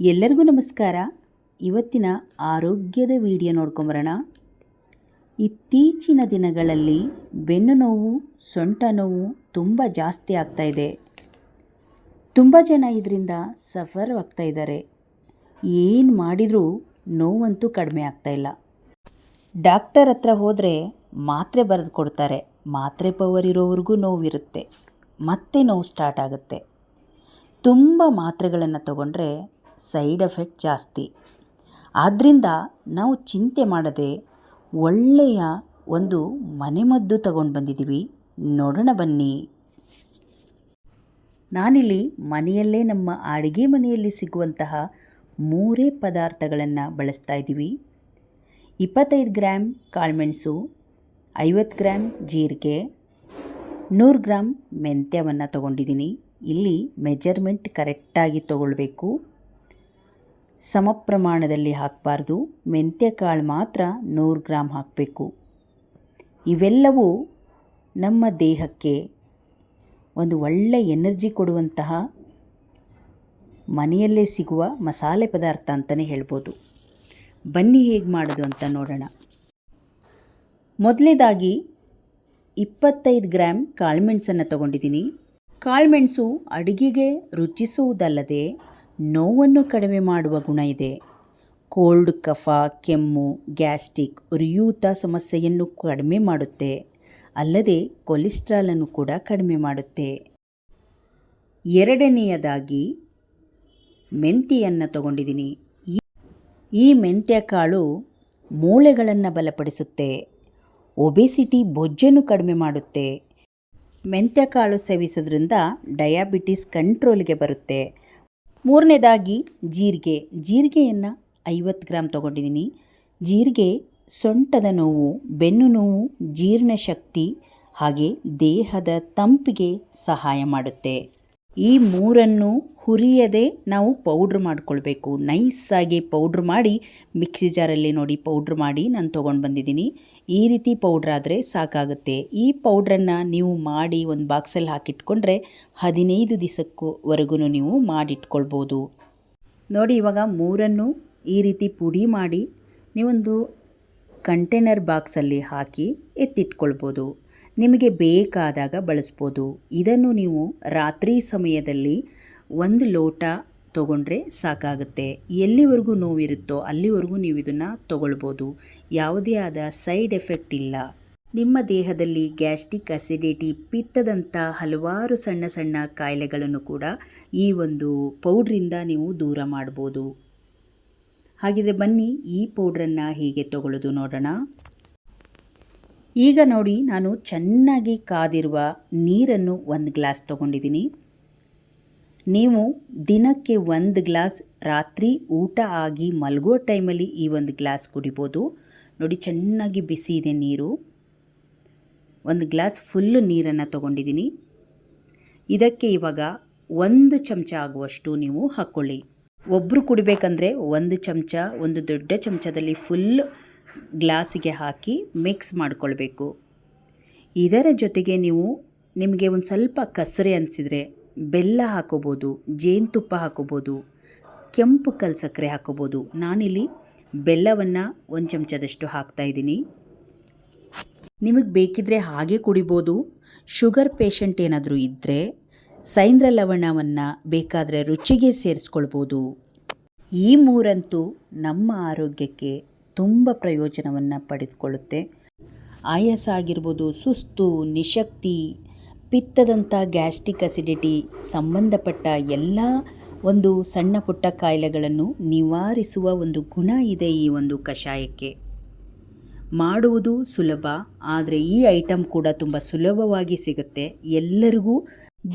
ಎಲ್ಲರಿಗೂ ನಮಸ್ಕಾರ. ಇವತ್ತಿನ ಆರೋಗ್ಯದ ವಿಡಿಯೋ ನೋಡ್ಕೊಂಬರೋಣ ಇತ್ತೀಚಿನ ದಿನಗಳಲ್ಲಿ ಬೆನ್ನು ನೋವು, ಸೊಂಟ ನೋವು ತುಂಬ ಜಾಸ್ತಿ ಆಗ್ತಾ ಇದೆ. ತುಂಬ ಜನ ಇದರಿಂದ ಸಫರ್ ಆಗ್ತಾ ಇದ್ದಾರೆ. ಏನು ಮಾಡಿದರೂ ನೋವಂತೂ ಕಡಿಮೆ ಆಗ್ತಾಯಿಲ್ಲ ಡಾಕ್ಟರ್ ಹತ್ರ ಹೋದರೆ ಮಾತ್ರೆ ಬರೆದು ಕೊಡ್ತಾರೆ. ಮಾತ್ರೆ ಪವರ್ ಇರೋವರೆಗೂ ನೋವಿರುತ್ತೆ. ಮತ್ತೆ ನೋವು ಸ್ಟಾರ್ಟ್ ಆಗುತ್ತೆ. ತುಂಬ ಮಾತ್ರೆಗಳನ್ನು ತಗೊಂಡ್ರೆ ಸೈಡ್ ಎಫೆಕ್ಟ್ ಜಾಸ್ತಿ. ಆದ್ದರಿಂದ ನಾವು ಚಿಂತೆ ಮಾಡದೆ ಒಳ್ಳೆಯ ಒಂದು ಮನೆಮದ್ದು ತಗೊಂಡು ಬಂದಿದ್ದೀವಿ ನೋಡೋಣ ಬನ್ನಿ. ನಾನಿಲ್ಲಿ ಮನೆಯಲ್ಲೇ ನಮ್ಮ ಅಡುಗೆ ಮನೆಯಲ್ಲಿ ಸಿಗುವಂತಹ ಮೂರೇ ಪದಾರ್ಥಗಳನ್ನು ಬಳಸ್ತಾ ಇದ್ದೀವಿ. ಇಪ್ಪತ್ತೈದು ಗ್ರಾಮ್ ಕಾಳುಮೆಣಸು, ಐವತ್ತು ಗ್ರಾಮ್ ಜೀರಿಗೆ, ನೂರು ಗ್ರಾಮ್ ಮೆಂತ್ಯವನ್ನು ತಗೊಂಡಿದ್ದೀನಿ. ಇಲ್ಲಿ ಮೆಜರ್ಮೆಂಟ್ ಕರೆಕ್ಟಾಗಿ ತಗೊಳ್ಬೇಕು. ಸಮ ಪ್ರಮಾಣದಲ್ಲಿ ಹಾಕಬಾರ್ದು ಕಾಳು ಮಾತ್ರ ನೂರು ಗ್ರಾಮ್ ಹಾಕಬೇಕು. ಇವೆಲ್ಲವೂ ನಮ್ಮ ದೇಹಕ್ಕೆ ಒಂದು ಒಳ್ಳೆ ಎನರ್ಜಿ ಕೊಡುವಂತಹ ಮನೆಯಲ್ಲೇ ಸಿಗುವ ಮಸಾಲೆ ಪದಾರ್ಥ ಅಂತಲೇ ಹೇಳ್ಬೋದು. ಬನ್ನಿ ಹೇಗೆ ಮಾಡೋದು ಅಂತ ನೋಡೋಣ. ಮೊದಲೇದಾಗಿ ಇಪ್ಪತ್ತೈದು ಗ್ರಾಮ್ ಕಾಳುಮೆಣಸನ್ನು ತಗೊಂಡಿದ್ದೀನಿ. ಕಾಳುಮೆಣಸು ಅಡುಗೆಗೆ ರುಚಿಸುವುದಲ್ಲದೆ ನೋವನ್ನು ಕಡಿಮೆ ಮಾಡುವ ಗುಣ ಇದೆ. ಕೋಲ್ಡ್, ಕಫ, ಕೆಮ್ಮು ಗ್ಯಾಸ್ಟಿಕ್ ಉರಿಯೂತ ಸಮಸ್ಯೆಯನ್ನು ಕಡಿಮೆ ಮಾಡುತ್ತೆ. ಅಲ್ಲದೆ ಕೊಲೆಸ್ಟ್ರಾಲನ್ನು ಕೂಡ ಕಡಿಮೆ ಮಾಡುತ್ತೆ. ಎರಡನೆಯದಾಗಿ ಮೆಂತೆಯನ್ನು ತಗೊಂಡಿದ್ದೀನಿ. ಈ ಈ ಮೆಂತ್ಯ ಕಾಳು ಮೂಳೆಗಳನ್ನು ಬಲಪಡಿಸುತ್ತೆ. ಒಬೆಸಿಟಿ ಬೊಜ್ಜನ್ನು ಕಡಿಮೆ ಮಾಡುತ್ತೆ. ಮೆಂತ್ಯ ಕಾಳು ಸೇವಿಸೋದ್ರಿಂದ ಡಯಾಬಿಟಿಸ್ ಕಂಟ್ರೋಲ್ಗೆ ಬರುತ್ತೆ. ಮೂರನೇದಾಗಿ ಜೀರಿಗೆ. ಜೀರಿಗೆಯನ್ನು ಐವತ್ತು ಗ್ರಾಮ್ ತೊಗೊಂಡಿದ್ದೀನಿ. ಜೀರಿಗೆ ಸೊಂಟದ ನೋವು, ಬೆನ್ನು ನೋವು ಜೀರ್ಣಶಕ್ತಿ ಹಾಗೆ ದೇಹದ ತಂಪಿಗೆ ಸಹಾಯ ಮಾಡುತ್ತೆ. ಈ ಮೂರನ್ನು ಹುರಿಯದೆ ನಾವು ಪೌಡ್ರ್ ಮಾಡ್ಕೊಳ್ಬೇಕು. ನೈಸಾಗಿ ಪೌಡ್ರ್ ಮಾಡಿ, ಮಿಕ್ಸಿ ಜಾರಲ್ಲಿ ನೋಡಿ ಪೌಡ್ರ್ ಮಾಡಿ ನಾನು ತೊಗೊಂಡು ಬಂದಿದ್ದೀನಿ. ಈ ರೀತಿ ಪೌಡ್ರ್ ಆದರೆ ಸಾಕಾಗುತ್ತೆ. ಈ ಪೌಡ್ರನ್ನು ನೀವು ಮಾಡಿ ಒಂದು ಬಾಕ್ಸಲ್ಲಿ ಹಾಕಿಟ್ಕೊಂಡ್ರೆ ಹದಿನೈದು ದಿವಸಕ್ಕೂವರೆಗೂ ನೀವು ಮಾಡಿಟ್ಕೊಳ್ಬೋದು. ನೋಡಿ ಇವಾಗ ಮೂರನ್ನು ಈ ರೀತಿ ಪುಡಿ ಮಾಡಿ ನೀವೊಂದು ಕಂಟೈನರ್ ಬಾಕ್ಸಲ್ಲಿ ಹಾಕಿ ಎತ್ತಿಟ್ಕೊಳ್ಬೋದು. ನಿಮಗೆ ಬೇಕಾದಾಗ ಬಳಸ್ಬೋದು. ಇದನ್ನು ನೀವು ರಾತ್ರಿ ಸಮಯದಲ್ಲಿ ಒಂದು ಲೋಟ ತಗೊಂಡ್ರೆ ಸಾಕಾಗುತ್ತೆ. ಎಲ್ಲಿವರೆಗೂ ನೋವಿರುತ್ತೋ ಅಲ್ಲಿವರೆಗೂ ನೀವು ಇದನ್ನು ತೊಗೊಳ್ಬೋದು. ಯಾವುದೇ ಆದ ಸೈಡ್ ಎಫೆಕ್ಟ್ ಇಲ್ಲ. ನಿಮ್ಮ ದೇಹದಲ್ಲಿ ಗ್ಯಾಸ್ಟ್ರಿಕ್ ಅಸಿಡಿಟಿ ಪಿತ್ತದಂಥ ಹಲವಾರು ಸಣ್ಣ ಸಣ್ಣ ಕಾಯಿಲೆಗಳನ್ನು ಕೂಡ ಈ ಒಂದು ಪೌಡ್ರಿಂದ ನೀವು ದೂರ ಮಾಡ್ಬೋದು. ಹಾಗಿದ್ರೆ ಬನ್ನಿ, ಈ ಪೌಡ್ರನ್ನು ಹೇಗೆ ತಗೊಳ್ಳೋದು ನೋಡೋಣ. ಈಗ ನೋಡಿ, ನಾನು ಚೆನ್ನಾಗಿ ಕಾದಿರುವ ನೀರನ್ನು ಒಂದು ಗ್ಲಾಸ್ ತೊಗೊಂಡಿದ್ದೀನಿ. ನೀವು ದಿನಕ್ಕೆ ಒಂದು ಗ್ಲಾಸ್ ರಾತ್ರಿ ಊಟ ಆಗಿ ಮಲಗೋ ಟೈಮಲ್ಲಿ ಈ ಒಂದು ಗ್ಲಾಸ್ ಕುಡಿಬೋದು. ನೋಡಿ, ಚೆನ್ನಾಗಿ ಬಿಸಿ ಇದೆ ನೀರು. ಒಂದು ಗ್ಲಾಸ್ ಫುಲ್ಲು ನೀರನ್ನು ತಗೊಂಡಿದ್ದೀನಿ. ಇದಕ್ಕೆ ಇವಾಗ ಒಂದು ಚಮಚ ಆಗುವಷ್ಟು ನೀವು ಹಾಕ್ಕೊಳ್ಳಿ ಒಬ್ಬರು ಕುಡಿಬೇಕಂದ್ರೆ ಒಂದು ಚಮಚ, ಒಂದು ದೊಡ್ಡ ಚಮಚದಲ್ಲಿ ಫುಲ್ ಗ್ಲಾಸಿಗೆ ಹಾಕಿ ಮಿಕ್ಸ್ ಮಾಡಿಕೊಳ್ಬೇಕು. ಇದರ ಜೊತೆಗೆ ನೀವು ನಿಮಗೆ ಒಂದು ಸ್ವಲ್ಪ ಕಸರೆ ಅನಿಸಿದರೆ ಬೆಲ್ಲ ಹಾಕೋಬೋದು, ಜೇನುತುಪ್ಪ ಹಾಕೋಬೋದು, ಕೆಂಪು ಕಲ್ ಸಕ್ಕರೆ ಹಾಕೋಬೋದು. ನಾನಿಲ್ಲಿ ಬೆಲ್ಲವನ್ನು ಒಂದು ಚಮಚದಷ್ಟು ಹಾಕ್ತಾಯಿದ್ದೀನಿ ನಿಮಗೆ ಬೇಕಿದ್ರೆ ಹಾಗೆ ಕುಡಿಬೋದು. ಶುಗರ್ ಪೇಷಂಟ್ ಏನಾದರೂ ಇದ್ದರೆ ಸೈಂದ್ರ ಲವಣವನ್ನು ಬೇಕಾದರೆ ರುಚಿಗೆ ಸೇರಿಸ್ಕೊಳ್ಬೋದು. ಈ ಮೂರಂತೂ ನಮ್ಮ ಆರೋಗ್ಯಕ್ಕೆ ತುಂಬ ಪ್ರಯೋಜನವನ್ನು ಪಡೆದುಕೊಳ್ಳುತ್ತೆ. ಆಯಾಸ ಆಗಿರ್ಬೋದು, ಸುಸ್ತು, ನಿಶಕ್ತಿ ಪಿತ್ತದಂಥ ಗ್ಯಾಸ್ಟ್ರಿಕ್ ಅಸಿಡಿಟಿ ಸಂಬಂಧಪಟ್ಟ ಎಲ್ಲ ಒಂದು ಸಣ್ಣ ಪುಟ್ಟ ಕಾಯಿಲೆಗಳನ್ನು ನಿವಾರಿಸುವ ಒಂದು ಗುಣ ಇದೆ ಈ ಒಂದು ಕಷಾಯಕ್ಕೆ. ಮಾಡುವುದು ಸುಲಭ, ಆದರೆ ಈ ಐಟಮ್ ಕೂಡ ತುಂಬ ಸುಲಭವಾಗಿ ಸಿಗುತ್ತೆ. ಎಲ್ಲರಿಗೂ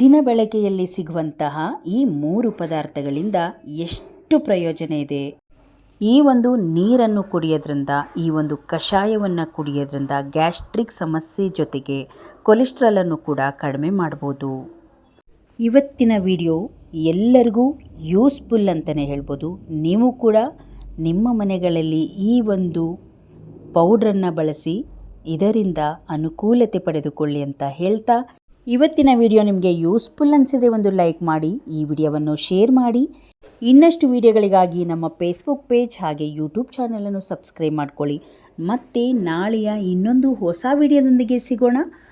ದಿನ ಬಳಕೆಯಲ್ಲಿ ಸಿಗುವಂತಹ ಈ ಮೂರು ಪದಾರ್ಥಗಳಿಂದ ಎಷ್ಟು ಪ್ರಯೋಜನ ಇದೆ? ಈ ಒಂದು ನೀರನ್ನು ಕುಡಿಯೋದ್ರಿಂದ, ಈ ಒಂದು ಕಷಾಯವನ್ನು ಕುಡಿಯೋದ್ರಿಂದ ಗ್ಯಾಸ್ಟ್ರಿಕ್ ಸಮಸ್ಯೆ ಜೊತೆಗೆ ಕೊಲೆಸ್ಟ್ರಾಲನ್ನು ಕೂಡ ಕಡಿಮೆ ಮಾಡ್ಬೋದು. ಇವತ್ತಿನ ವಿಡಿಯೋ ಎಲ್ಲರಿಗೂ ಯೂಸ್ಫುಲ್ ಅಂತಲೇ ಹೇಳ್ಬೋದು. ನೀವು ಕೂಡ ನಿಮ್ಮ ಮನೆಗಳಲ್ಲಿ ಈ ಒಂದು ಪೌಡ್ರನ್ನು ಬಳಸಿ ಇದರಿಂದ ಅನುಕೂಲತೆ ಪಡೆದುಕೊಳ್ಳಿ ಅಂತ ಹೇಳ್ತಾ, ಇವತ್ತಿನ ವಿಡಿಯೋ ನಿಮಗೆ ಯೂಸ್ಫುಲ್ ಅನಿಸಿದರೆ ಒಂದು ಲೈಕ್ ಮಾಡಿ, ಈ ವಿಡಿಯೋವನ್ನು ಶೇರ್ ಮಾಡಿ. ಇನ್ನಷ್ಟು ವಿಡಿಯೋಗಳಿಗಾಗಿ ನಮ್ಮ ಫೇಸ್ಬುಕ್ ಪೇಜ್ ಹಾಗೆ ಯೂಟ್ಯೂಬ್ ಚಾನಲನ್ನು ಸಬ್ಸ್ಕ್ರೈಬ್ ಮಾಡ್ಕೊಳ್ಳಿ. ಮತ್ತು ನಾಳೆಯ ಇನ್ನೊಂದು ಹೊಸ ವಿಡಿಯೋದೊಂದಿಗೆ ಸಿಗೋಣ.